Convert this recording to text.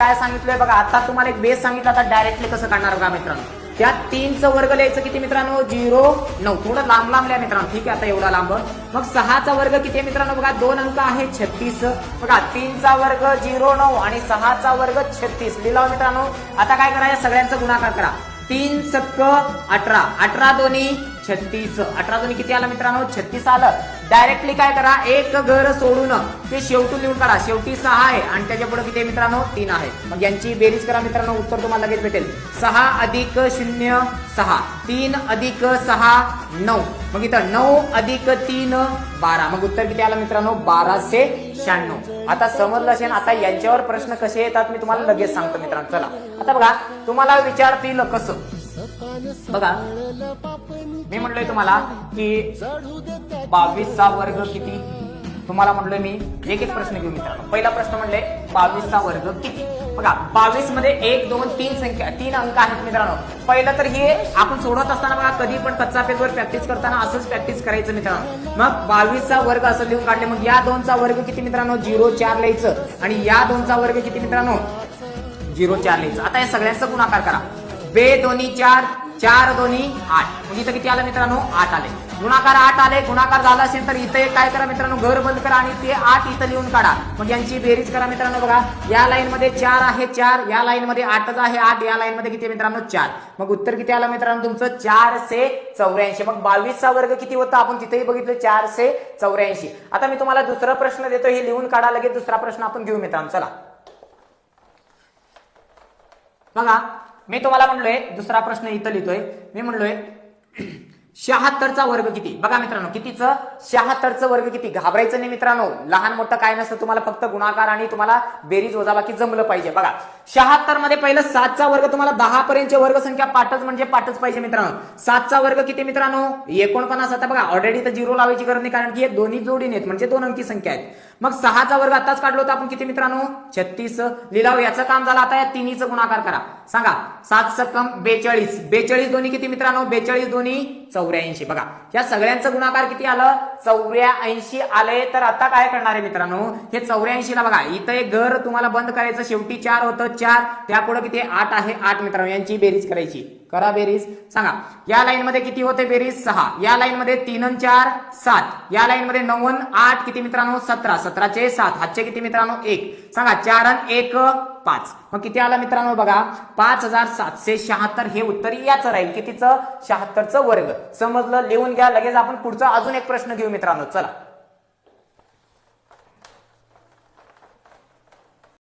काय सांगितलंय बघा आता तुम्हाला एक बेस सांगितलं आता डायरेक्टली कसं काढणार बघा मित्रांनो. त्या तीनचं वर्ग लिहायचं किती मित्रांनो? झिरो नऊ. थोडं लांब लांब लिहा मित्रांनो. ठीक आहे आता एवढा लांब. मग सहाचा वर्ग किती आहे मित्रांनो बघा? दोन अंक आहे छत्तीस. बघा तीनचा वर्ग झिरो नऊ आणि सहाचा वर्ग छत्तीस. लिहिला मित्रांनो. आता काय करा या सगळ्यांचा गुणाकार करा. तीन सक्क अठरा. अठरा दोन्ही छत्तीस अठरा दोन्ही किती आलं मित्रांनो? छत्तीस आलं. डायरेक्टली काय करा एक घर सोडून ते शेवटून लिहून काढा. शेवटी सहा आहे आणि त्याच्या पुढे किती मित्रांनो? तीन आहे. मग यांची बेरीज करा मित्रांनो उत्तर तुम्हाला लगेच भेटेल. सहा अधिक शून्य सहा. तीन अधिक सहा नऊ. मग इथं नऊ अधिक तीन बारा. मग उत्तर किती आलं मित्रांनो? बाराशे शहाण्णव. आता समजलं असेल आता यांच्यावर प्रश्न कसे येतात मी तुम्हाला लगेच सांगतो मित्रांनो. चला. आता बघा तुम्हाला विचारतील कसं? बघा मी म्हटलंय तुम्हाला की बावीसचा वर्ग किती? तुम्हाला म्हटलंय मी एक एक प्रश्न घेऊ मित्रांनो. पहिला प्रश्न म्हणले बावीसचा वर्ग किती? बघा बावीसमध्ये एक दोन तीन संख्या तीन अंक आहेत मित्रांनो. पहिलं तर हे आपण सोडत असताना बघा कधी पण कच्चा पेजवर प्रॅक्टिस करताना असंच प्रॅक्टिस करायचं मित्रांनो. मग बावीसचा वर्ग असं लिहून काढले मग या दोनचा वर्ग किती मित्रांनो? झिरो चार लिहायचं. आणि या दोनचा वर्ग किती मित्रांनो? झिरो चार लिहायचं. आता या सगळ्यांचा गुणाकार करा. बे दोन्ही चार चार दोन्ही आठ. म्हणजे इथं किती आलं मित्रांनो? आठ आले. गुणाकार आठ आले. गुणाकार झाला असेल तर इथे काय करा मित्रांनो? घर बंद करा आणि ते आठ इथं लिहून काढा. मग यांची बेरीज करा मित्रांनो बघा. या लाईन मध्ये चार आहे चार. या लाईन मध्ये आठच आहे आठ. या लाईन मध्ये किती मित्रांनो? चार. मग उत्तर किती आलं मित्रांनो तुमचं? चारशे चौऱ्याऐंशी. मग बावीसचा वर्ग किती होता? आपण तिथेही बघितलं. चारशे चौऱ्याऐंशी. आता मी तुम्हाला दुसरा प्रश्न देतो. हे लिहून काढा. लगेच दुसरा प्रश्न आपण घेऊ मित्रांनो. चला. बघा. मी तुम्हाला म्हणलोय दुसरा प्रश्न इथं लिहितोय. मी म्हणलोय शहात्तरचा वर्ग किती? बघा मित्रांनो कितीचं? शहात्तरचं वर्ग किती? घाबरायचं नाही मित्रांनो. लहान मोठं काय नसतं तुम्हाला फक्त गुणाकार आणि तुम्हाला बेरीज वजाबाकी जमलं पाहिजे. बघा शहात्तरमध्ये पहिलं सातचा वर्ग तुम्हाला दहा पर्यंतचे वर्ग संख्या पाठच म्हणजे पाठच पाहिजे मित्रांनो. सातचा वर्ग किती मित्रांनो? एकोणपन्नास आता बघा ऑलरेडी तर झिरो लावायची गरज नाही कारण की हे दोन्ही जोडीने आहेत म्हणजे दोन अंकी संख्या आहेत. मग सहाचा वर्ग आताच काढलो होता आपण किती मित्रांनो? छत्तीस. लिलाव याचं काम झालं आता या तिन्हीचं गुणाकार करा. सांगा सात सक्कम बेचाळीस. बेचाळीस दोन्ही किती मित्रांनो? बेचाळीस दोन्ही चौऱ्याऐंशी. बघा या सगळ्यांचं गुणाकार किती आलं? चौऱ्याऐंशी आलंय. तर आता काय करणार आहे मित्रांनो? हे चौऱ्याऐंशी ला बघा इथं एक घर तुम्हाला बंद करायचं. शेवटी चार होतं चार. त्यापुढे किती? आठ आहे आठ मित्रांनो. यांची बेरीज करायची. करा बेरीज. सांगा या लाईन मध्ये किती होते बेरीज? सहा. या लाईनमध्ये तीन चार सात. या लाईन मध्ये आठ किती मित्रांनो? सतरा. सतराचे सात. हातचे किती मित्रांनो? एक. सांगा चार अन एक पाच. मग किती आला मित्रांनो बघा? पाच हजार सातशे शहात्तर. हे उत्तर याचं राहील. कितीचं? शहात्तरचं वर्ग. समजलं? लिहून घ्या. लगेच आपण पुढचा अजून एक प्रश्न घेऊ मित्रांनो. चला.